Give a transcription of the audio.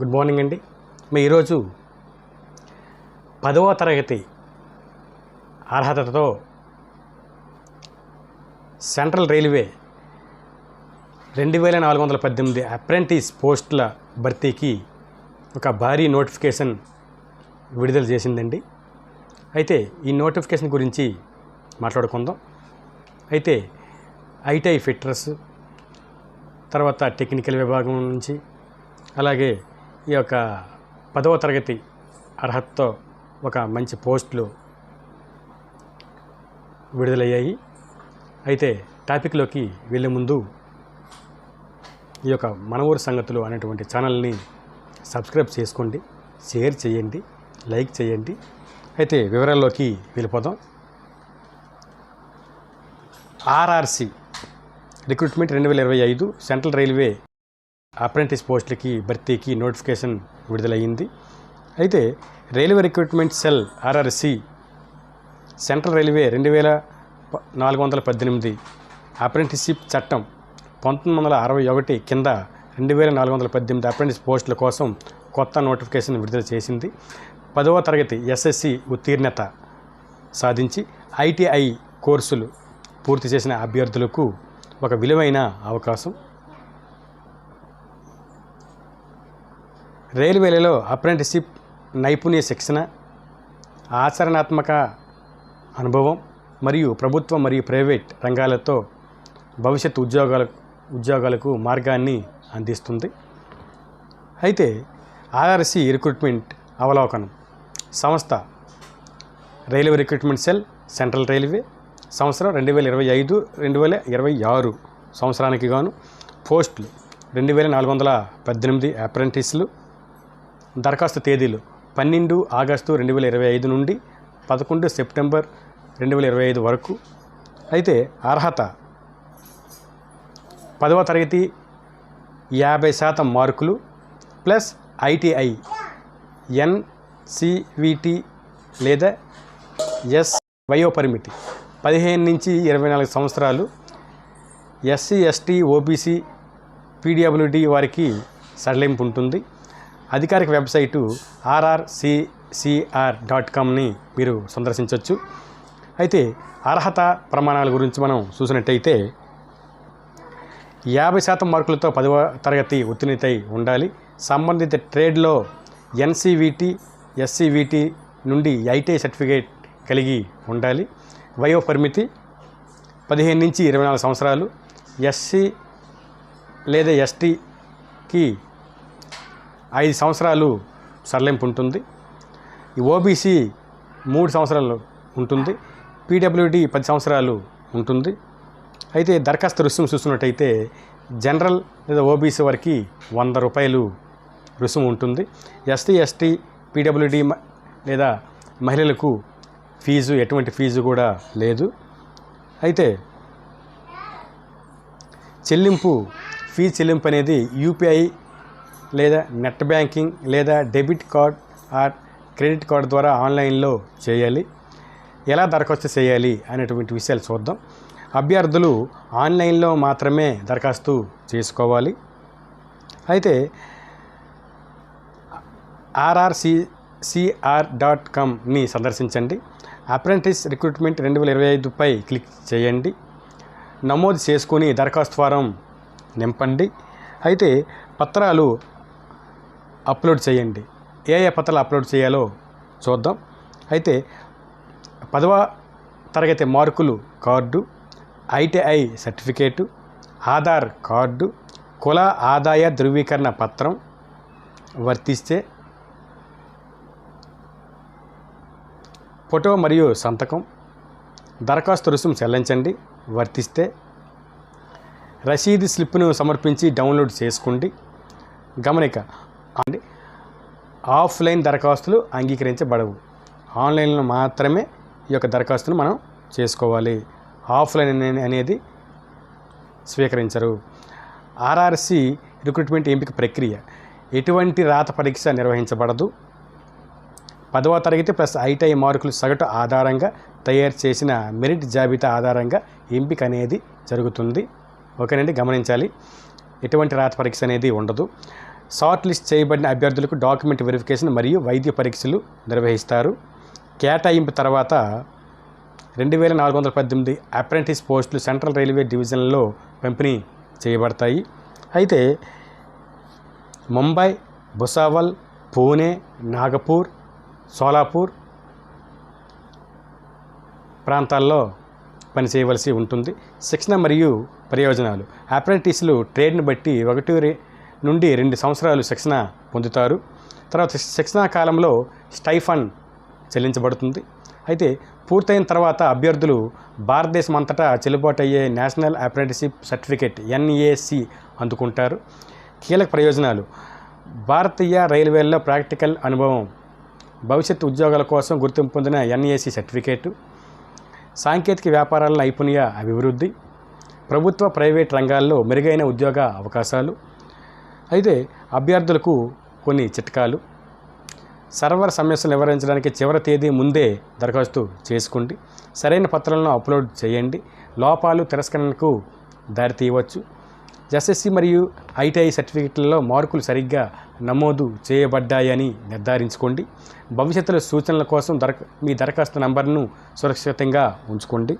Good morning అండి. మీ ఈరోజు పదవ తరగతి అర్హతతో సెంట్రల్ రైల్వే రెండు వేల నాలుగు వందల పద్దెనిమిది అప్రెంటిస్ పోస్టుల భర్తీకి ఒక భారీ నోటిఫికేషన్ విడుదల చేసిందండి. అయితే ఈ నోటిఫికేషన్ గురించి మాట్లాడుకుందాం. అయితే ఐటీఐ ఫిట్రస్ తర్వాత టెక్నికల్ విభాగం నుంచి అలాగే ఈ యొక్క పదవ తరగతి అర్హతతో ఒక మంచి పోస్టులు విడుదలయ్యాయి. అయితే టాపిక్లోకి వెళ్ళే ముందు ఈ యొక్క మన సంగతులు అనేటువంటి ఛానల్ని సబ్స్క్రైబ్ చేసుకోండి షేర్ చేయండి లైక్ చేయండి. అయితే వివరాల్లోకి వెళ్ళిపోదాం. ఆర్ఆర్సి రిక్రూట్మెంట్ రెండు వేల ఇరవై ఐదు సెంట్రల్ రైల్వే అప్రెంటిస్ పోస్టులకి భర్తీకి నోటిఫికేషన్ విడుదలయ్యింది. అయితే railway recruitment cell RRC central railway రెండు వేల ప- నాలుగు వందల పద్దెనిమిది అప్రెంటిస్షిప్ చట్టం పంతొమ్మిది వందల అరవై ఒకటి కింద రెండు వేల నాలుగు వందల పద్దెనిమిది అప్రెంటిస్ పోస్టుల కోసం కొత్త నోటిఫికేషన్ విడుదల చేసింది. పదవ తరగతి ఎస్ఎస్సి ఉత్తీర్ణత సాధించి ఐటీఐ కోర్సులు పూర్తి చేసిన అభ్యర్థులకు ఒక విలువైన అవకాశం. రైల్వేలలో అప్రెంటిషిప్ నైపుణ్య శిక్షణ ఆచరణాత్మక అనుభవం మరియు ప్రభుత్వ మరియు ప్రైవేట్ రంగాలతో భవిష్యత్ ఉద్యోగాల ఉద్యోగాలకు మార్గాన్ని అందిస్తుంది. అయితే ఆర్ఆర్సి రిక్రూట్మెంట్ అవలోకనం. సంస్థ railway recruitment cell central railway. సంవత్సరం రెండు వేల ఇరవై ఐదు రెండు వేల ఇరవై ఆరు సంవత్సరానికి గాను పోస్టులు. రెండు వేల నాలుగు వందల పద్దెనిమిది అప్రెంటిస్లు దరఖాస్తు తేదీలు పన్నెండు ఆగస్టు రెండు వేల ఇరవై ఐదు నుండి పదకొండు సెప్టెంబర్ రెండు వేల ఇరవై ఐదు వరకు. అయితే అర్హత పదవ తరగతి యాభై శాతం మార్కులు ప్లస్ ఐటీఐ ఎన్సివిటి లేదా ఎస్ వయోపరిమితి పదిహేను నుంచి ఇరవై నాలుగు సంవత్సరాలు ఎస్సీ ఎస్టీ ఓబీసీ పీడబ్ల్యూడి వారికి సడలింపు ఉంటుంది. అధికారిక వెబ్సైటు ఆర్ఆర్సిసిఆర్ డాట్ కామ్ని మీరు సందర్శించవచ్చు అయితే అర్హత ప్రమాణాల గురించి మనం చూసినట్టయితే యాభై శాతం మార్కులతో పదవ తరగతి ఉత్తీర్ణతై ఉండాలి. సంబంధిత ట్రేడ్లో ఎన్సీవీటీ ఎస్సీవీటీ నుండి ఐటీఐ సర్టిఫికేట్ కలిగి ఉండాలి. వయో పరిమితి పదిహేను నుంచి ఇరవై నాలుగు సంవత్సరాలు. ఎస్సీ లేదా ఎస్టీకి ఐదు సంవత్సరాలు సరళింపు ఉంటుంది. ఈ ఓబీసీ మూడు సంవత్సరాలు ఉంటుంది. పీడబ్ల్యూడి పది సంవత్సరాలు ఉంటుంది. అయితే దరఖాస్తు రుసుము చూస్తున్నట్టయితే జనరల్ లేదా ఓబీసీ వారికి వంద రూపాయలు రుసుము ఉంటుంది. ఎస్టీ ఎస్టీ పీడబ్ల్యూడి లేదా మహిళలకు ఫీజు ఎటువంటి ఫీజు కూడా లేదు. అయితే చెల్లింపు ఫీజు చెల్లింపు అనేది యూపీఐ లేదా నెట్ బ్యాంకింగ్ లేదా debit card or credit card ద్వారా ఆన్లైన్లో చేయాలి. ఎలా దరఖాస్తు చేయాలి అనేటువంటి విషయాలు చూద్దాం. అభ్యర్థులు ఆన్లైన్లో మాత్రమే దరఖాస్తు చేసుకోవాలి. అయితే ఆర్ఆర్సి సిఆర్ డాట్ కామ్ని సందర్శించండి. అప్రెంటిస్ రిక్రూట్మెంట్ రెండు వేల ఇరవై ఐదుపై క్లిక్ చేయండి. నమోదు చేసుకొని దరఖాస్తు ఫారం నింపండి. అయితే పత్రాలు అప్లోడ్ చేయండి. ఏ ఏ పత్రాలు అప్లోడ్ చేయాలో చూద్దాం. అయితే పదవ తరగతి మార్కులు card ITI certificate Aadhaar card కుల ఆదాయ ధృవీకరణ పత్రం వర్తిస్తే ఫోటో మరియు సంతకం దరఖాస్తు రుసుము చెల్లించండి వర్తిస్తే రసీదు స్లిప్ను సమర్పించి డౌన్లోడ్ చేసుకోండి. గమనిక అండి ఆఫ్లైన్ దరఖాస్తులు అంగీకరించబడవు. ఆన్లైన్లో మాత్రమే ఈ యొక్క దరఖాస్తును మనం చేసుకోవాలి. ఆఫ్లైన్ అనేది స్వీకరించరు. ఆర్ఆర్సి రిక్రూట్మెంట్ ఎంపిక ప్రక్రియ. ఎటువంటి రాత పరీక్ష నిర్వహించబడదు. పదవ తరగతి ప్లస్ ఐటీఐ మార్కులు సగటు ఆధారంగా తయారు చేసిన మెరిట్ జాబితా ఆధారంగా ఎంపిక అనేది జరుగుతుంది. ఓకేనండి గమనించాలి. ఎటువంటి రాత పరీక్ష అనేది ఉండదు. షార్ట్ లిస్ట్ చేయబడిన అభ్యర్థులకు డాక్యుమెంట్ వెరిఫికేషన్ మరియు వైద్య పరీక్షలు నిర్వహిస్తారు. కేటాయింపు తర్వాత రెండు వేల నాలుగు వందల పద్దెనిమిది అప్రెంటిస్ పోస్టులు సెంట్రల్ రైల్వే డివిజన్లో పంపిణీ చేయబడతాయి. అయితే ముంబై భుసావల్ పూణే నాగపూర్ సోలాపూర్ ప్రాంతాల్లో పనిచేయవలసి ఉంటుంది. శిక్షణ మరియు ప్రయోజనాలు. అప్రెంటిస్లు ట్రేడ్ని బట్టి ఒకటి నుండి రెండు సంవత్సరాలు శిక్షణ పొందుతారు. తర్వాత శిక్షణా కాలంలో స్టైఫండ్ చెల్లించబడుతుంది. అయితే పూర్తయిన తర్వాత అభ్యర్థులు భారతదేశం అంతటా చెల్లుబాటు అయ్యే నేషనల్ అప్రెంటిసిప్ సర్టిఫికేట్ ఎన్ఏసి అందుకుంటారు. కీలక ప్రయోజనాలు. భారతీయ రైల్వేల్లో ప్రాక్టికల్ అనుభవం భవిష్యత్ ఉద్యోగాల కోసం గుర్తింపు పొందిన ఎన్ఏసి సర్టిఫికేటు సాంకేతిక వ్యాపారాల నైపుణ్య అభివృద్ధి ప్రభుత్వ ప్రైవేట్ రంగాల్లో మెరుగైన ఉద్యోగ అవకాశాలు అయితే అభ్యర్థులకు కొన్ని చిట్కాలు. సర్వర్ సమస్యలు నివారించడానికి చివరి తేదీ ముందే దరఖాస్తు చేసుకోండి. సరైన పత్రాలను అప్లోడ్ చేయండి. లోపాలు తిరస్కరణకు దారితీయవచ్చు ఎస్ఎస్సి మరియు ఐటీఐ సర్టిఫికెట్లలో మార్కులు సరిగ్గా నమోదు చేయబడ్డాయని నిర్ధారించుకోండి. భవిష్యత్తులో సూచనల కోసం దర మీ దరఖాస్తు నంబర్ను సురక్షితంగా ఉంచుకోండి.